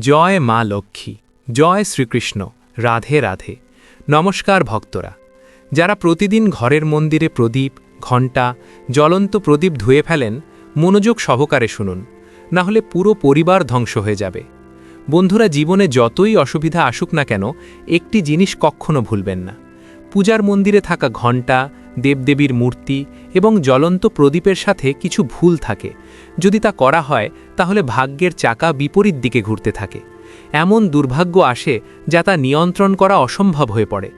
জয় মা লক্ষ্মী, জয় শ্রীকৃষ্ণ, রাধে রাধে। নমস্কার ভক্তরা। যারা প্রতিদিন ঘরের মন্দিরে প্রদীপ, ঘণ্টা, জ্বলন্ত প্রদীপ ধুয়ে ফেলেন, মনোযোগ সহকারে শুনুন, না হলে পুরো পরিবার ধ্বংস হয়ে যাবে। বন্ধুরা, জীবনে যতই অসুবিধা আসুক না কেন, একটি জিনিস কখনো ভুলবেন না। পূজার মন্দিরে থাকা ঘণ্টা, দেবদেবীর মূর্তি এবং জ্বলন্ত প্রদীপের সাথে কিছু ভুল থাকে। যদি তা করা হয়, তাহলে ভাগ্যের চাকা বিপরীত দিকে ঘুরতে থাকে। এমন দুর্ভাগ্য আসে যা তা নিয়ন্ত্রণ করা অসম্ভব হয়ে পড়ে।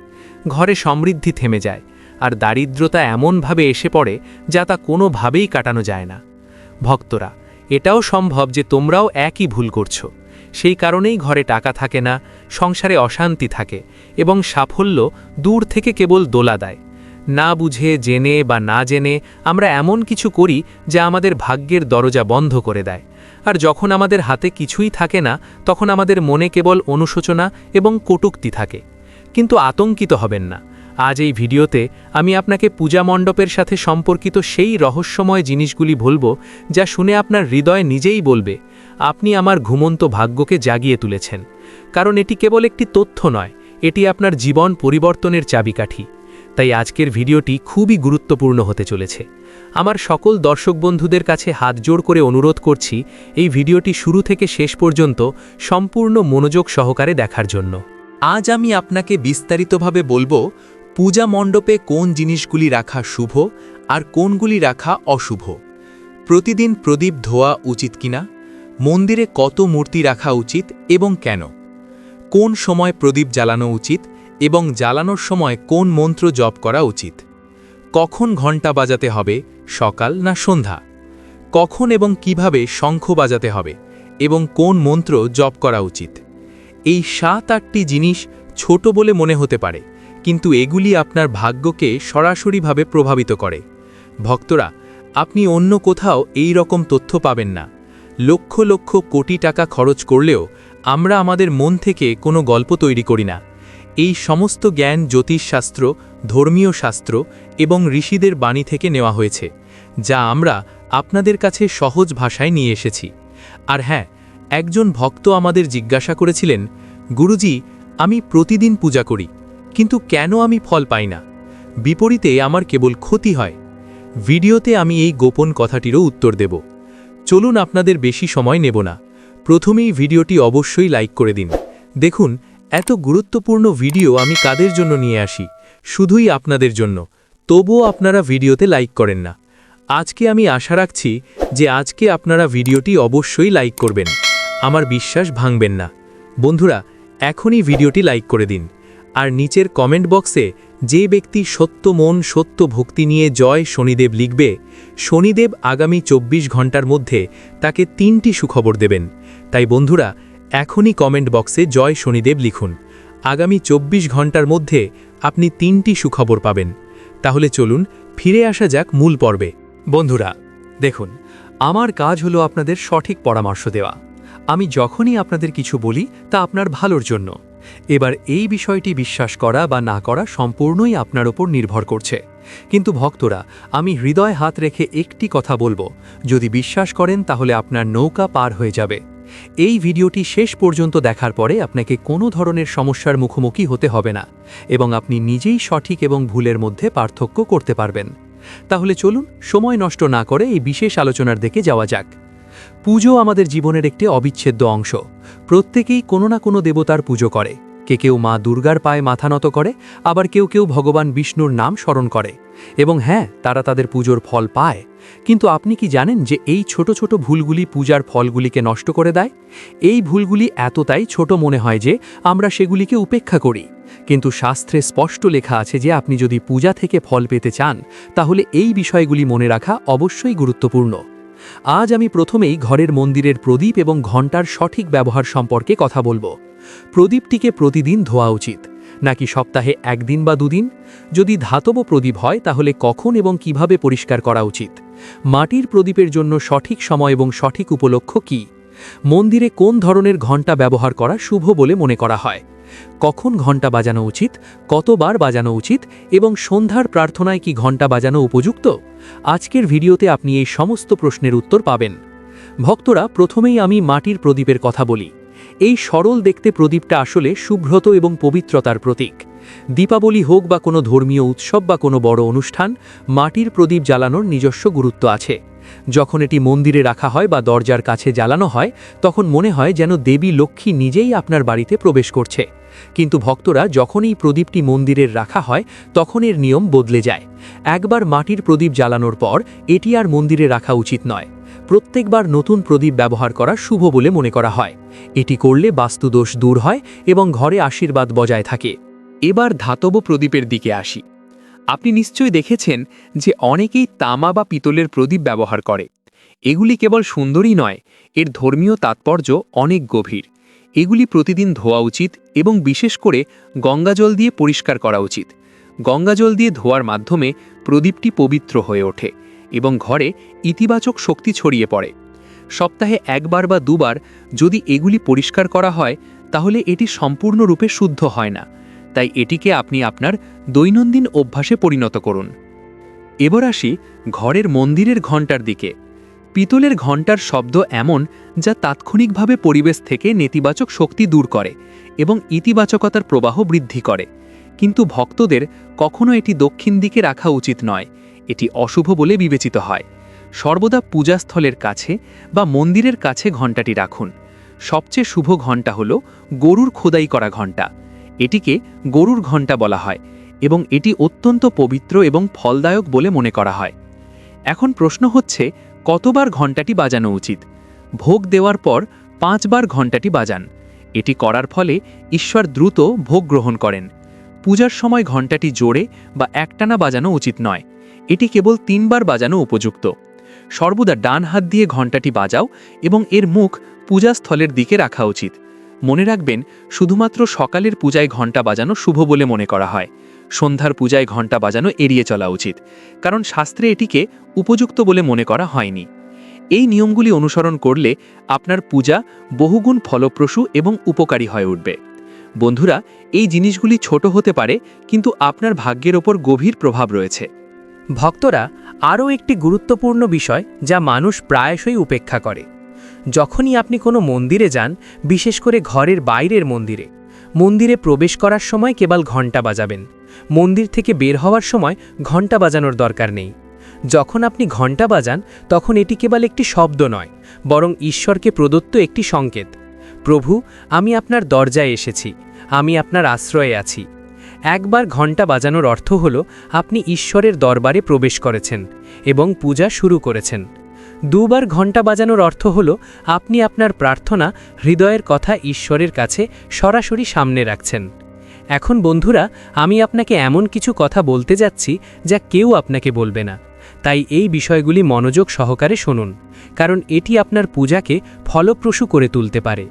ঘরে সমৃদ্ধি থেমে যায়, আর দারিদ্রতা এমনভাবে এসে পড়ে যা তা কোনোভাবেই কাটানো যায় না। ভক্তরা, এটাও সম্ভব যে তোমরাও একই ভুল করছ। সেই কারণেই ঘরে টাকা থাকে না, সংসারে অশান্তি থাকে এবং সাফল্য দূর থেকে কেবল দোলা দেয়। না বুঝে, জেনে বা না জেনে আমরা এমন কিছু করি যা আমাদের ভাগ্যের দরজা বন্ধ করে দেয়। আর যখন আমাদের হাতে কিছুই থাকে না, তখন আমাদের মনে কেবল অনুশোচনা এবং কটুক্তি থাকে। কিন্তু আতঙ্কিত হবেন না। আজ এই ভিডিওতে আমি আপনাকে পূজা মণ্ডপের সাথে সম্পর্কিত সেই রহস্যময় জিনিসগুলি বলব যা শুনে আপনার হৃদয় নিজেই বলবে আপনি আমার ঘুমন্ত ভাগ্যকে জাগিয়ে তুলেছেন, কারণ এটি কেবল একটি তথ্য নয়, এটি আপনার জীবন পরিবর্তনের চাবিকাঠি। তাই আজকের ভিডিওটি খুবই গুরুত্বপূর্ণ হতে চলেছে। আমার সকল দর্শক বন্ধুদের কাছে হাত জোড় করে অনুরোধ করছি, এই ভিডিওটি শুরু থেকে শেষ পর্যন্ত সম্পূর্ণ মনোযোগ সহকারে দেখার জন্য। আজ আমি আপনাকে বিস্তারিতভাবে বলব, পূজা মণ্ডপে কোন জিনিসগুলি রাখা শুভ আর কোনগুলি রাখা অশুভ। প্রতিদিন প্রদীপ ধোয়া উচিত কিনা? মন্দিরে কত মূর্তি রাখা উচিত এবং কেন? কোন সময় প্রদীপ জ্বালানো উচিত এবং জ্বালানোর সময় কোন মন্ত্র জপ করা উচিত? কখন ঘণ্টা বাজাতে হবে, সকাল না সন্ধ্যা? কখন এবং কীভাবে শঙ্খ বাজাতে হবে এবং কোন মন্ত্র জপ করা উচিত? এই সাত আটটি জিনিস ছোট বলে মনে হতে পারে, কিন্তু এগুলি আপনার ভাগ্যকে সরাসরিভাবে প্রভাবিত করে। ভক্তরা, আপনি অন্য কোথাও এই রকম তথ্য পাবেন না। লক্ষ লক্ষ কোটি টাকা খরচ করলেও আমরা আমাদের মন থেকে কোনো গল্প তৈরি করি না। এই সমস্ত জ্ঞান জ্যোতিষশাস্ত্র, ধর্মীয় শাস্ত্র এবং ঋষিদের বাণী থেকে নেওয়া হয়েছে, যা আমরা আপনাদের কাছে সহজ ভাষায় নিয়ে এসেছি। আর হ্যাঁ একজন ভক্ত আমাদের জিজ্ঞাসা করেছিলেন, গুরুজি, আমি প্রতিদিন পূজা করি, কিন্তু কেন আমি ফল পাই না? বিপরীতে আমার কেবল ক্ষতি হয়। ভিডিওতে আমি এই গোপন কথাটিরও উত্তর দেব। চলুন আপনাদের বেশি সময় নেব না। প্রথমেই ভিডিওটি অবশ্যই লাইক করে দিন। দেখুন, এত গুরুত্বপূর্ণ ভিডিও আমি কাদের জন্য নিয়ে আসি? শুধুই আপনাদের জন্য। তবুও আপনারা ভিডিওতে লাইক করেন না। আজকে আমি আশা রাখছি যে আজকে আপনারা ভিডিওটি অবশ্যই লাইক করবেন। আমার বিশ্বাস ভাঙবেন না। বন্ধুরা, এখনই ভিডিওটি লাইক করে দিন। আর নিচের কমেন্ট বক্সে যে ব্যক্তি সত্য মন, সত্য ভক্তি নিয়ে জয় শনিদেব লিখবে, শনিদেব আগামী ২৪ ঘণ্টার মধ্যে তাকে তিনটি সুখবর দেবেন। তাই বন্ধুরা, এখনই কমেন্ট বক্সে জয় শনিদেব লিখুন। আগামী ২৪ ঘণ্টার মধ্যে আপনি তিনটি সুখবর পাবেন। তাহলে চলুন ফিরে আসা যাক মূল পর্বে। বন্ধুরা, দেখুন, আমার কাজ হলো আপনাদের সঠিক পরামর্শ দেওয়া। আমি যখনই আপনাদের কিছু বলি তা আপনার ভালোর জন্য। এবার এই বিষয়টি বিশ্বাস করা বা না করা সম্পূর্ণই আপনার ওপর নির্ভর করছে। কিন্তু ভক্তরা, আমি হৃদয় হাত রেখে একটি কথা বলব, যদি বিশ্বাস করেন তাহলে আপনার নৌকা পার হয়ে যাবে। এই ভিডিওটি শেষ পর্যন্ত দেখার পরে আপনাকে কোনো ধরনের সমস্যার মুখোমুখি হতে হবে না এবং আপনি নিজেই সঠিক এবং ভুলের মধ্যে পার্থক্য করতে পারবেন। তাহলে চলুন সময় নষ্ট না করে এই বিশেষ আলোচনার দিকে যাওয়া যাক। পুজো আমাদের জীবনের একটি অবিচ্ছেদ্য অংশ। প্রত্যেকেই কোনো না কোনো দেবতার পুজো করে। কে কেউ মা দুর্গার পায়ে মাথা নত করে, আবার কেউ কেউ ভগবান বিষ্ণুর নাম স্মরণ করে। এবং হ্যাঁ তারা তাদের পুজোর ফল পায়। কিন্তু আপনি কি জানেন যে এই ছোট ছোট ভুলগুলি পূজার ফলগুলিকে নষ্ট করে দেয়? এই ভুলগুলি এতটাই ছোট মনে হয় যে আমরা সেগুলিকে উপেক্ষা করি। কিন্তু শাস্ত্রে স্পষ্ট লেখা আছে যে আপনি যদি পূজা থেকে ফল পেতে চান, তাহলে এই বিষয়গুলি মনে রাখা অবশ্যই গুরুত্বপূর্ণ। আজ আমি প্রথমেই ঘরের মন্দিরের প্রদীপ এবং ঘণ্টার সঠিক ব্যবহার সম্পর্কে কথা বলব। প্রদীপটিকে প্রতিদিন ধোয়া উচিত, নাকি সপ্তাহে একদিন বা দুদিন? যদি ধাতব প্রদীপ হয়, তাহলে কখন এবং কীভাবে পরিষ্কার করা উচিত? মাটির প্রদীপের জন্য সঠিক সময় এবং সঠিক উপলক্ষ কি? মন্দিরে কোন ধরনের ঘণ্টা ব্যবহার করা শুভ বলে মনে করা হয়? কখন ঘণ্টা বাজানো উচিত, কতবার বাজানো উচিত এবং সন্ধ্যার প্রার্থনায় কি ঘণ্টা বাজানো উপযুক্ত? আজকের ভিডিওতে আপনি এই সমস্ত প্রশ্নের উত্তর পাবেন। ভক্তরা, প্রথমেই আমি মাটির প্রদীপের কথা বলি। এই সরল দেখতে প্রদীপটা আসলে শুভ্রত এবং পবিত্রতার প্রতীক। দীপাবলি হোক বা কোনো ধর্মীয় উৎসব বা কোনো বড় অনুষ্ঠান, মাটির প্রদীপ জ্বালানোর নিজস্ব গুরুত্ব আছে। যখন এটি মন্দিরে রাখা হয় বা দরজার কাছে জ্বালানো হয়, তখন মনে হয় যেন দেবী লক্ষ্মী নিজেই আপনার বাড়িতে প্রবেশ করছে। কিন্তু ভক্তরা যখনই প্রদীপটি মন্দিরের রাখা হয় তখন এর নিয়ম বদলে যায়। একবার মাটির প্রদীপ জ্বালানোর পর, এটি আর মন্দিরে রাখা উচিত নয়। প্রত্যেকবার নতুন প্রদীপ ব্যবহার করা শুভ বলে মনে করা হয়। এটি করলে বাস্তুদোষ দূর হয় এবং ঘরে আশীর্বাদ বজায় থাকে। এবার ধাতব প্রদীপের দিকে আসি। আপনি নিশ্চয়ই দেখেছেন যে অনেকেই তামা বা পিতলের প্রদীপ ব্যবহার করে। এগুলি কেবল সুন্দরই নয়, এর ধর্মীয় তাৎপর্য অনেক গভীর। এগুলি প্রতিদিন ধোয়া উচিত এবং বিশেষ করে গঙ্গাজল দিয়ে পরিষ্কার করা উচিত। গঙ্গাজল দিয়ে ধোয়ার মাধ্যমে প্রদীপটি পবিত্র হয়ে ওঠে এবং ঘরে ইতিবাচক শক্তি ছড়িয়ে পড়ে। সপ্তাহে একবার বা দুবার যদি এগুলি পরিষ্কার করা হয়, তাহলে এটি সম্পূর্ণরূপে শুদ্ধ হয় না। তাই এটিকে আপনি আপনার দৈনন্দিন অভ্যাসে পরিণত করুন। এবার আসি ঘরের মন্দিরের ঘণ্টার দিকে। পিতলের ঘণ্টার শব্দ এমন যা তাৎক্ষণিকভাবে পরিবেশ থেকে নেতিবাচক শক্তি দূর করে এবং ইতিবাচকতার প্রবাহ বৃদ্ধি করে। কিন্তু ভক্তদের কখনো এটি দক্ষিণ দিকে রাখা উচিত নয়, এটি অশুভ বলে বিবেচিত হয়। সর্বদা পূজাস্থলের কাছে বা মন্দিরের কাছে ঘণ্টাটি রাখুন। সবচেয়ে শুভ ঘণ্টা হল গরুর খোদাই করা ঘণ্টা। এটিকে গরুর ঘণ্টা বলা হয় এবং এটি অত্যন্ত পবিত্র এবং ফলদায়ক বলে মনে করা হয়। এখন প্রশ্ন হচ্ছে কতবার ঘণ্টাটি বাজানো উচিত? ভোগ দেওয়ার পর পাঁচবার ঘণ্টাটি বাজান। এটি করার ফলে ঈশ্বর দ্রুত ভোগ গ্রহণ করেন। পূজার সময় ঘণ্টাটি জোরে বা একটানা বাজানো উচিত নয়। এটি কেবল তিনবার বাজানো উপযুক্ত। সর্বদা ডান হাত দিয়ে ঘণ্টাটি বাজাও এবং এর মুখ পূজাস্থলের দিকে রাখা উচিত। মনে রাখবেন, শুধুমাত্র সকালের পূজায় ঘণ্টা বাজানো শুভ বলে মনে করা হয়। সন্ধ্যার পূজায় ঘণ্টা বাজানো এড়িয়ে চলা উচিত, কারণ শাস্ত্রে এটিকে উপযুক্ত বলে মনে করা হয়নি। এই নিয়মগুলি অনুসরণ করলে আপনার পূজা বহুগুণ ফলপ্রসূ এবং উপকারী হয়ে উঠবে। বন্ধুরা, এই জিনিসগুলি ছোট হতে পারে, কিন্তু আপনার ভাগ্যের ওপর গভীর প্রভাব রয়েছে। ভক্তরা আরও একটি গুরুত্বপূর্ণ বিষয় যা মানুষ প্রায়শই উপেক্ষা করে। যখনই আপনি কোনো মন্দিরে যান, বিশেষ করে ঘরের বাইরের মন্দিরে মন্দিরে প্রবেশ করার সময় কেবল ঘণ্টা বাজাবেন। মন্দির থেকে বের হওয়ার সময় ঘণ্টা বাজানোর দরকার নেই। যখন আপনি ঘণ্টা বাজান, তখন এটি কেবল একটি শব্দ নয়, বরং ঈশ্বরকে প্রদত্ত একটি সংকেত। প্রভু, আমি আপনার দরজায় এসেছি, আমি আপনার আশ্রয়ে আছি। একবার ঘণ্টা বাজানোর অর্থ হল, আপনি ঈশ্বরের দরবারে প্রবেশ করেছেন এবং পূজা শুরু করেছেন। দুবার ঘণ্টা বাজানোর অর্থ হল, আপনি আপনার প্রার্থনা, হৃদয়ের কথা ঈশ্বরের কাছে সরাসরি সামনে রাখছেন। এখন বন্ধুরা, আমি আপনাকে এমন কিছু কথা বলতে যাচ্ছি যা কেউ আপনাকে বলবে না। তাই এই বিষয়গুলি মনোযোগ সহকারে শুনুন, কারণ এটি আপনার পূজাকে ফলপ্রসূ করে তুলতে পারে।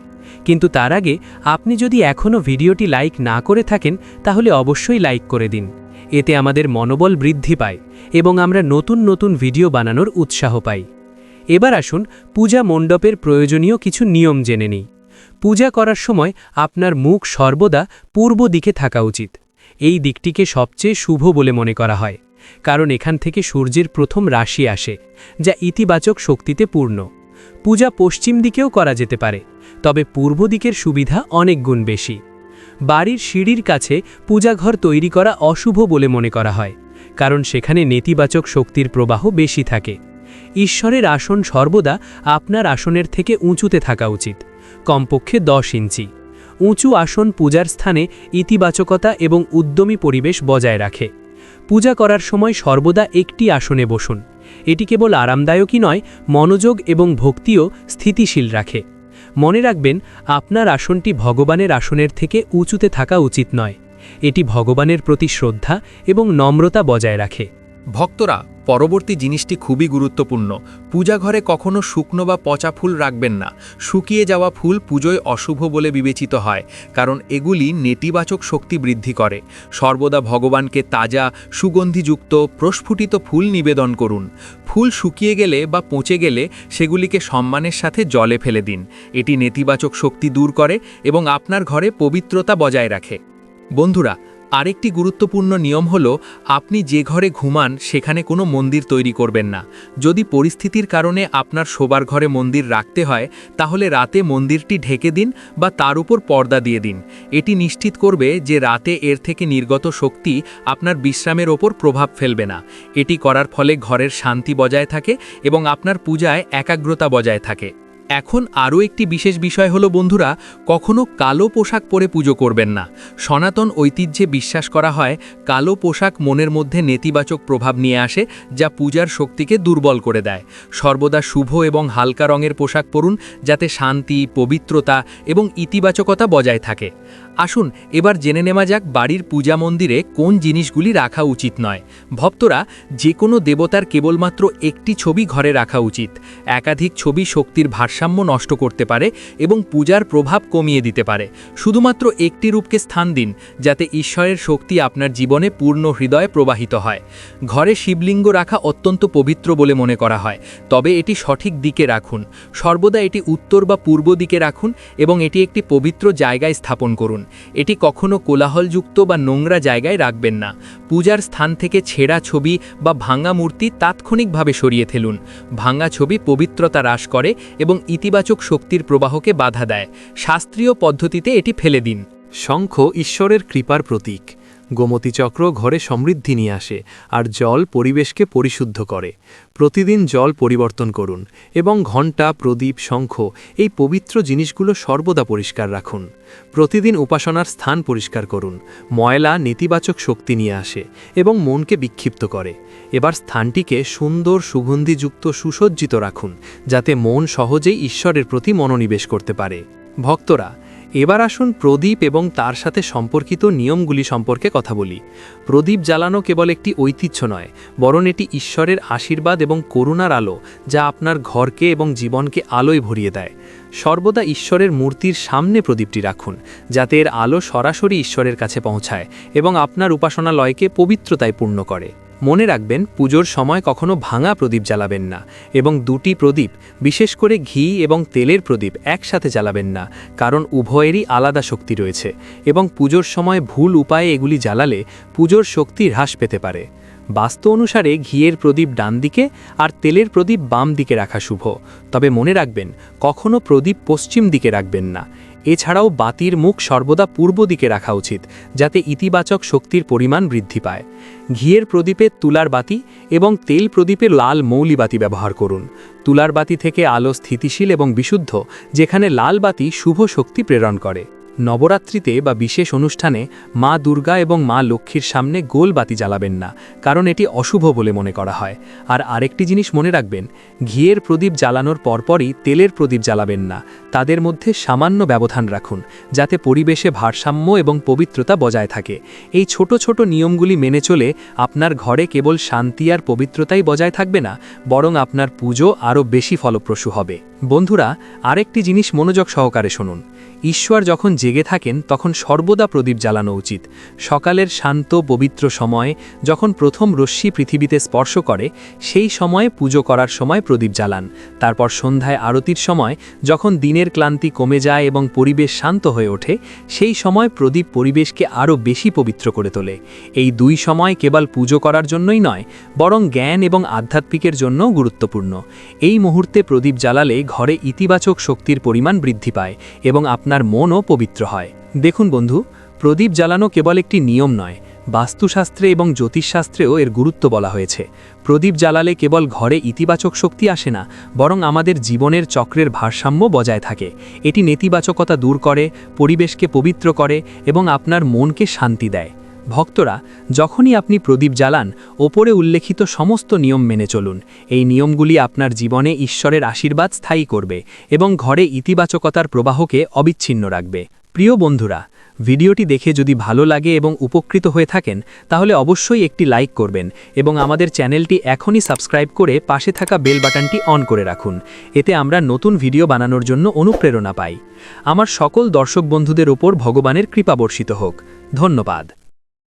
কিন্তু তার আগে আপনি যদি এখনও ভিডিওটি লাইক না করে থাকেন, তাহলে অবশ্যই লাইক করে দিন। এতে আমাদের মনোবল বৃদ্ধি পায় এবং আমরা নতুন নতুন ভিডিও বানানোর উৎসাহ পাই। এবার আসুন পূজা মণ্ডপের প্রয়োজনীয় কিছু নিয়ম জেনে নিই। পূজা করার সময় আপনার মুখ সর্বদা পূর্ব দিকে থাকা উচিত। এই দিকটিকে সবচেয়ে শুভ বলে মনে করা হয়, কারণ এখান থেকে সূর্যের প্রথম রাশি আসে, যা ইতিবাচক শক্তিতে পূর্ণ। পূজা পশ্চিম দিকেও করা যেতে পারে, তবে পূর্ব দিকের সুবিধা অনেক গুণ বেশি। বাড়ির সিঁড়ির কাছে পূজাঘর তৈরি করা অশুভ বলে মনে করা হয়, কারণ সেখানে নেতিবাচক শক্তির প্রবাহ বেশি থাকে। ঈশ্বরের আসন সর্বদা আপনার আসনের থেকে উঁচুতে থাকা উচিত। কমপক্ষে দশ ইঞ্চি। উঁচু আসন পূজার স্থানে ইতিবাচকতা এবং উদ্যমী পরিবেশ বজায় রাখে। পূজা করার সময় সর্বদা একটি আসনে বসুন। এটি কেবল আরামদায়কই নয়, মনোযোগ এবং ভক্তিও স্থিতিশীল রাখে। মনে রাখবেন, আপনার আসনটি ভগবানের আসনের থেকে উঁচুতে থাকা উচিত নয়। এটি ভগবানের প্রতি শ্রদ্ধা এবং নম্রতা বজায় রাখে। ভক্তরা, পরবর্তী জিনিসটি খুবই গুরুত্বপূর্ণ, পূজা ঘরে কখনো শুকনো বা পচা ফুল রাখবেন না। শুকিয়ে যাওয়া ফুল পুজোয় অশুভ বলে বিবেচিত হয়, কারণ এগুলি নেতিবাচক শক্তি বৃদ্ধি করে। সর্বদা ভগবানকে তাজা, সুগন্ধিযুক্ত, প্রস্ফুটিত ফুল নিবেদন করুন। ফুল শুকিয়ে গেলে বা পচে গেলে সেগুলিকে সম্মানের সাথে জলে ফেলে দিন। এটি নেতিবাচক শক্তি দূর করে এবং আপনার ঘরে পবিত্রতা বজায় রাখে। বন্ধুরা আরেকটি গুরুত্বপূর্ণ নিয়ম হল, আপনি যে ঘরে ঘুমান সেখানে কোনো মন্দির তৈরি করবেন না। যদি পরিস্থিতির কারণে আপনার শোবার ঘরে মন্দির রাখতে হয়, তাহলে রাতে মন্দিরটি ঢেকে দিন বা তার উপর পর্দা দিয়ে দিন। এটি নিশ্চিত করবে যে রাতে এর থেকে নির্গত শক্তি আপনার বিশ্রামের ওপর প্রভাব ফেলবে না। এটি করার ফলে ঘরের শান্তি বজায় থাকে এবং আপনার পূজায় একাগ্রতা বজায় থাকে। এখন আরও একটি বিশেষ বিষয় হলো, বন্ধুরা, কখনো কালো পোশাক পরে পুজো করবেন না। সনাতন ঐতিহ্যে বিশ্বাস করা হয়, কালো পোশাক মনের মধ্যে নেতিবাচক প্রভাব নিয়ে আসে, যা পূজার শক্তিকে দুর্বল করে দেয়। সর্বদা শুভ এবং হালকা রঙের পোশাক পরুন, যাতে শান্তি, পবিত্রতা এবং ইতিবাচকতা বজায় থাকে। আসুন, এবার জেনে নেওয়া যাক বাড়ির পূজা মন্দিরে কোন জিনিসগুলি রাখা উচিত নয়। ভক্তরা, যে কোনো দেবতার কেবলমাত্র একটি ছবি ঘরে রাখা উচিত। একাধিক ছবি শক্তির ভারসাম্য নষ্ট করতে পারে এবং পূজার প্রভাব কমিয়ে দিতে পারে। শুধুমাত্র একটি রূপকে স্থান দিন, যাতে ঈশ্বরের শক্তি আপনার জীবনে পূর্ণ হৃদয়ে প্রবাহিত হয়। ঘরে শিবলিঙ্গ রাখা অত্যন্ত পবিত্র বলে মনে করা হয়, তবে এটি সঠিক দিকে রাখুন। সর্বদা এটি উত্তর বা পূর্ব দিকে রাখুন এবং এটি একটি পবিত্র জায়গায় স্থাপন করুন। এটি কখনো কোলাহলযুক্ত বা নোংরা জায়গায় রাখবেন না। পূজার স্থান থেকে ছেঁড়া ছবি বা ভাঙা মূর্তি তাৎক্ষণিকভাবে সরিয়ে ফেলুন। ভাঙা ছবি পবিত্রতা হ্রাস করে এবং ইতিবাচক শক্তির প্রবাহকে বাধা দেয়। শাস্ত্রীয় পদ্ধতিতে এটি ফেলে দিন। শঙ্খ ঈশ্বরের কৃপার প্রতীক। গোমতী চক্র ঘরে সমৃদ্ধি নিয়ে আসে আর জল পরিবেশকে পরিশুদ্ধ করে। প্রতিদিন জল পরিবর্তন করুন এবং ঘণ্টা, প্রদীপ, শঙ্খ এই পবিত্র জিনিসগুলো সর্বদা পরিষ্কার রাখুন। প্রতিদিন উপাসনার স্থান পরিষ্কার করুন, ময়লা, নেতিবাচক শক্তি নিয়ে আসে এবং মনকে বিক্ষিপ্ত করে। এবার স্থানটিকে সুন্দর সুগন্ধিযুক্ত সুসজ্জিত রাখুন, যাতে মন সহজেই ঈশ্বরের প্রতি মনোনিবেশ করতে পারে। ভক্তরা এবার আসুন প্রদীপ এবং তার সাথে সম্পর্কিত নিয়মগুলি সম্পর্কে কথা বলি। প্রদীপ জ্বালানো কেবল একটি ঐতিহ্য নয়, বরং এটি ঈশ্বরের আশীর্বাদ এবং করুণার আলো যা আপনার ঘরকে এবং জীবনকে আলোয় ভরিয়ে দেয়। সর্বদা ঈশ্বরের মূর্তির সামনে প্রদীপটি রাখুন, যাতে এর আলো সরাসরি ঈশ্বরের কাছে পৌঁছায় এবং আপনার উপাসনালয়কে পবিত্রতায় পূর্ণ করে। মনে রাখবেন, পুজোর সময় কখনো ভাঙা প্রদীপ জ্বালাবেন না এবং দুটি প্রদীপ, বিশেষ করে ঘি এবং তেলের প্রদীপ, একসাথে জ্বালাবেন না, কারণ উভয়েরই আলাদা শক্তি রয়েছে এবং পুজোর সময় ভুল উপায়ে এগুলি জ্বালালে পুজোর শক্তি হ্রাস পেতে পারে। বাস্তু অনুসারে ঘিয়ের প্রদীপ ডান দিকে আর তেলের প্রদীপ বাম দিকে রাখা শুভ। তবে মনে রাখবেন, কখনো প্রদীপ পশ্চিম দিকে রাখবেন না। এছাড়াও বাতির মুখ সর্বদা পূর্ব দিকে রাখা উচিত, যাতে ইতিবাচক শক্তির পরিমাণ বৃদ্ধি পায়। ঘিয়ের প্রদীপে তুলার বাতি এবং তেল প্রদীপে লাল মৌলি বাতি ব্যবহার করুন। তুলার বাতি থেকে আলো স্থিতিশীল এবং বিশুদ্ধ, যেখানে লাল বাতি শুভ শক্তি প্রেরণ করে। নবরাত্রিতে বা বিশেষ অনুষ্ঠানে মা দুর্গা এবং মা লক্ষ্মীর সামনে গোল বাতি জ্বালাবেন না, কারণ এটি অশুভ বলে মনে করা হয়। আর আরেকটি জিনিস মনে রাখবেন, ঘিয়ের প্রদীপ জ্বালানোর পরপরই তেলের প্রদীপ জ্বালাবেন না, তাদের মধ্যে সামান্য ব্যবধান রাখুন, যাতে পরিবেশে ভারসাম্য এবং পবিত্রতা বজায় থাকে। এই ছোট ছোট নিয়মগুলি মেনে চলে আপনার ঘরে কেবল শান্তি আর পবিত্রতাই বজায় থাকবে না, বরং আপনার পুজো আরও বেশি ফলপ্রসূ হবে। বন্ধুরা, আরেকটি জিনিস মনোযোগ সহকারে শুনুন, ঈশ্বর যখন জেগে থাকেন তখন সর্বদা প্রদীপ জ্বালানো উচিত। সকালের শান্ত, পবিত্র সময়ে যখন প্রথম রশ্মি পৃথিবীতে স্পর্শ করে, সেই সময়ে পুজো করার সময় প্রদীপ জ্বালান। তারপর সন্ধ্যায় আরতির সময় যখন দিনের ক্লান্তি কমে যায় এবং পরিবেশ শান্ত হয়ে ওঠে, সেই সময় প্রদীপ পরিবেশকে আরও বেশি পবিত্র করে তোলে। এই দুই সময় কেবল পুজো করার জন্যই নয়, বরং জ্ঞান এবং আধ্যাত্মিকের জন্যও গুরুত্বপূর্ণ। এই মুহূর্তে প্রদীপ জ্বালালে ঘরে ইতিবাচক শক্তির পরিমাণ বৃদ্ধি পায় এবং আপনার মনও পবিত্র হয়। দেখুন বন্ধু, প্রদীপ জ্বালানো কেবল একটি নিয়ম নয়, বাস্তুশাস্ত্রে এবং জ্যোতিষশাস্ত্রেও এর গুরুত্ব বলা হয়েছে। প্রদীপ জ্বালালে কেবল ঘরে ইতিবাচক শক্তি আসে না, বরং আমাদের জীবনের চক্রের ভারসাম্য বজায় থাকে। এটি নেতিবাচকতা দূর করে, পরিবেশকে পবিত্র করে এবং আপনার মনকে শান্তি দেয়। ভক্তরা, যখনই আপনি প্রদীপ জ্বালান, ওপরে উল্লেখিত সমস্ত নিয়ম মেনে চলুন। এই নিয়মগুলি আপনার জীবনে ঈশ্বরের আশীর্বাদ স্থায়ী করবে এবং ঘরে ইতিবাচকতার প্রবাহকে অবিচ্ছিন্ন রাখবে। প্রিয় বন্ধুরা, ভিডিওটি দেখে যদি ভালো লাগে এবং উপকৃত হয়ে থাকেন, তাহলে অবশ্যই একটি লাইক করবেন এবং আমাদের চ্যানেলটি এখনই সাবস্ক্রাইব করে পাশে থাকা বেল বাটনটি অন করে রাখুন। এতে আমরা নতুন ভিডিও বানানোর জন্য অনুপ্রেরণা পাই। আমার সকল দর্শক বন্ধুদের ওপর ভগবানের কৃপা বর্ষিত হোক। ধন্যবাদ।